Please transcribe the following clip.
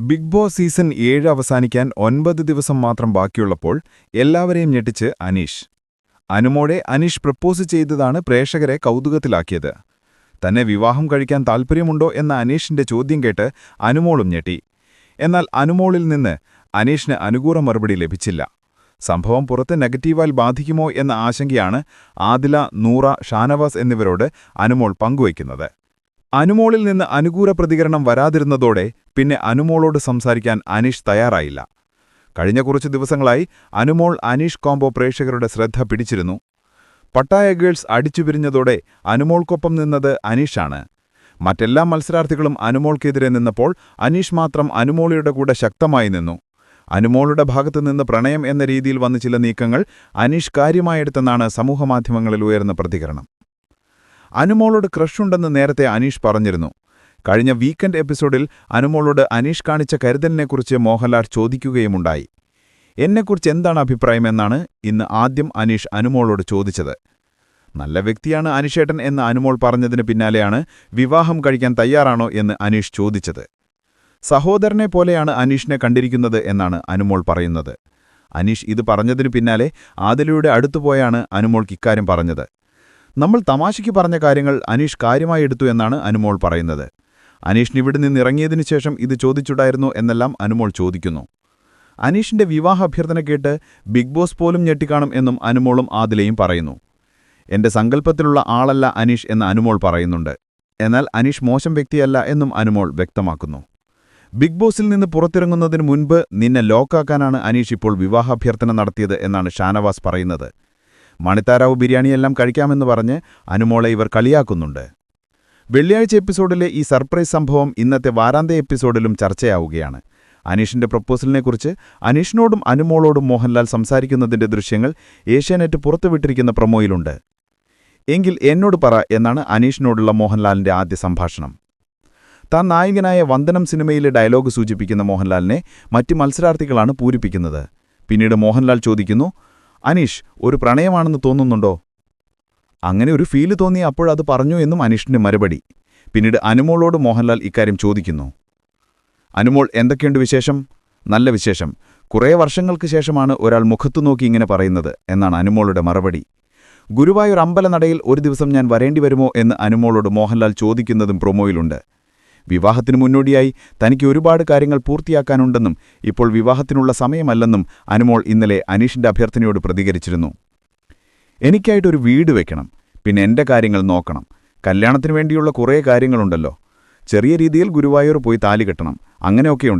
Big boss season ഏഴ് അവസാനിക്കാൻ ഒൻപത് ദിവസം മാത്രം ബാക്കിയുള്ളപ്പോൾ എല്ലാവരെയും ഞെട്ടിച്ച് അനീഷ്. അനുമോടെ അനീഷ് പ്രപ്പോസ് ചെയ്തതാണ് പ്രേക്ഷകരെ കൗതുകത്തിലാക്കിയത്. തന്നെ വിവാഹം കഴിക്കാൻ താൽപ്പര്യമുണ്ടോ എന്ന അനീഷിന്റെ ചോദ്യം കേട്ട് അനുമോളും ഞെട്ടി. എന്നാൽ അനുമോളിൽ നിന്ന് അനീഷിന് അനുകൂല മറുപടി ലഭിച്ചില്ല. സംഭവം പുറത്ത് നെഗറ്റീവാൽ ബാധിക്കുമോ എന്ന ആശങ്കയാണ് ആദില നൂറ ഷാനവാസ് എന്നിവരോട് അനുമോൾ പങ്കുവയ്ക്കുന്നത്. അനുമോളിൽ നിന്ന് അനുകൂല പ്രതികരണം വരാതിരുന്നതോടെ പിന്നെ അനുമോളോട് സംസാരിക്കാൻ അനീഷ് തയ്യാറായില്ല. കഴിഞ്ഞ കുറച്ച് ദിവസങ്ങളായി അനുമോൾ അനീഷ് കോംബോ പ്രേക്ഷകരുടെ ശ്രദ്ധ പിടിച്ചിരുന്നു. പട്ടായ ഗേൾസ് അടിച്ചുപിരിഞ്ഞതോടെ അനുമോൾക്കൊപ്പം നിന്നത് അനീഷാണ്. മറ്റെല്ലാ മത്സരാർത്ഥികളും അനുമോൾക്കെതിരെ നിന്നപ്പോൾ അനീഷ് മാത്രം അനുമോളിയുടെ കൂടെ ശക്തമായി നിന്നു. അനുമോളുടെ ഭാഗത്തുനിന്ന് പ്രണയം എന്ന രീതിയിൽ വന്ന ചില നീക്കങ്ങൾ അനീഷ് കാര്യമായെടുത്തെന്നാണ് സമൂഹമാധ്യമങ്ങളിൽ ഉയർന്ന പ്രതികരണം. അനുമോളോട് ക്രഷുണ്ടെന്ന് നേരത്തെ അനീഷ് പറഞ്ഞിരുന്നു. കഴിഞ്ഞ വീക്കെൻഡ് എപ്പിസോഡിൽ അനുമോളോട് അനീഷ് കാണിച്ച കരുതലിനെക്കുറിച്ച് മോഹൻലാൽ ചോദിക്കുകയുമുണ്ടായി. എന്നെക്കുറിച്ച് എന്താണ് അഭിപ്രായമെന്നാണ് ഇന്ന് ആദ്യം അനീഷ് അനുമോളോട് ചോദിച്ചത്. നല്ല വ്യക്തിയാണ് അനിഷേട്ടൻ എന്ന് അനുമോൾ പറഞ്ഞതിന് പിന്നാലെയാണ് വിവാഹം കഴിക്കാൻ തയ്യാറാണോ എന്ന് അനീഷ് ചോദിച്ചത്. സഹോദരനെ പോലെയാണ് അനീഷിനെ കണ്ടിരിക്കുന്നത് എന്നാണ് അനുമോൾ പറയുന്നത്. അനീഷ് ഇത് പറഞ്ഞതിനു പിന്നാലെ ആദിലയുടെ അടുത്തുപോയാണ് അനുമോൾക്ക് ഇക്കാര്യം പറഞ്ഞത്. നമ്മൾ തമാശയ്ക്ക് പറഞ്ഞ കാര്യങ്ങൾ അനീഷ് കാര്യമായി എടുത്തു എന്നാണ് അനുമോൾ പറയുന്നത്. അനീഷിന് ഇവിടെ നിന്ന് ഇറങ്ങിയതിനു ശേഷം ഇത് ചോദിച്ചുണ്ടായിരുന്നു എന്നെല്ലാം അനുമോൾ ചോദിക്കുന്നു. അനീഷിന്റെ വിവാഹ അഭ്യർത്ഥന കേട്ട് ബിഗ് ബോസ് പോലും ഞെട്ടിക്കാണും എന്നും അനുമോളും ആദിലയും പറയുന്നു. എന്റെ സങ്കല്പത്തിലുള്ള ആളല്ല അനീഷ് എന്ന് അനുമോൾ പറയുന്നുണ്ട്. എന്നാൽ അനീഷ് മോശം വ്യക്തിയല്ല എന്നും അനുമോൾ വ്യക്തമാക്കുന്നു. ബിഗ് ബോസിൽ നിന്ന് പുറത്തിറങ്ങുന്നതിന് മുൻപ് നിന്നെ ലോക്കാക്കാനാണ് അനീഷ് ഇപ്പോൾ വിവാഹാഭ്യർത്ഥന നടത്തിയത് എന്നാണ് ഷാനവാസ് പറയുന്നത്. മണിത്താരാവ് ബിരിയാണിയെല്ലാം കഴിക്കാമെന്ന് പറഞ്ഞ് അനുമോളെ ഇവർ കളിയാക്കുന്നുണ്ട്. വെള്ളിയാഴ്ച എപ്പിസോഡിലെ ഈ സർപ്രൈസ് സംഭവം ഇന്നത്തെ വാരാന്ത്യ എപ്പിസോഡിലും ചർച്ചയാവുകയാണ്. അനീഷിന്റെ പ്രപ്പോസലിനെക്കുറിച്ച് അനീഷിനോടും അനുമോളോടും മോഹൻലാൽ സംസാരിക്കുന്നതിന്റെ ദൃശ്യങ്ങൾ ഏഷ്യാനെറ്റ് പുറത്തുവിട്ടിരിക്കുന്ന പ്രൊമോയിലുണ്ട്. എങ്കിൽ എന്നോട് പറ എന്നാണ് അനീഷിനോടുള്ള മോഹൻലാലിന്റെ ആദ്യ സംഭാഷണം. താൻ നായകനായ വന്ദനം സിനിമയിലെ ഡയലോഗ് സൂചിപ്പിക്കുന്ന മോഹൻലാലിനെ മറ്റ് മത്സരാർത്ഥികളാണ് പൂരിപ്പിക്കുന്നത്. പിന്നീട് മോഹൻലാൽ ചോദിക്കുന്നു അനീഷ് ഒരു പ്രണയമാണെന്ന് തോന്നുന്നുണ്ടോ? അങ്ങനെ ഒരു ഫീൽ തോന്നി അപ്പോഴത് പറഞ്ഞു എന്നും അനീഷിന്റെ മറുപടി. പിന്നീട് അനുമോളോട് മോഹൻലാൽ ഇക്കാര്യം ചോദിക്കുന്നു. അനുമോൾ എന്തൊക്കെയുണ്ട് വിശേഷം? നല്ല വിശേഷം. കുറേ വർഷങ്ങൾക്ക് ശേഷമാണ് ഒരാൾ മുഖത്തു നോക്കി ഇങ്ങനെ പറയുന്നത് എന്നാണ് അനുമോളുടെ മറുപടി. ഗുരുവായൂർ അമ്പലനടയിൽ ഒരു ദിവസം ഞാൻ വരേണ്ടി വരുമോ എന്ന് അനുമോളോട് മോഹൻലാൽ ചോദിക്കുന്നതും പ്രൊമോയിലുണ്ട്. വിവാഹത്തിന് മുന്നോടിയായി തനിക്ക് ഒരുപാട് കാര്യങ്ങൾ പൂർത്തിയാക്കാനുണ്ടെന്നും ഇപ്പോൾ വിവാഹത്തിനുള്ള സമയമല്ലെന്നും അനുമോൾ ഇന്നലെ അനീഷിന്റെ അഭ്യർത്ഥനയോട് പ്രതികരിച്ചിരുന്നു. എനിക്കായിട്ടൊരു വീട് വെക്കണം. പിന്നെ എന്റെ കാര്യങ്ങൾ നോക്കണം. കല്യാണത്തിന് വേണ്ടിയുള്ള കുറേ കാര്യങ്ങളുണ്ടല്ലോ. ചെറിയ രീതിയിൽ ഗുരുവായൂർ പോയി താലി കെട്ടണം. അങ്ങനെയൊക്കെയുണ്ട്.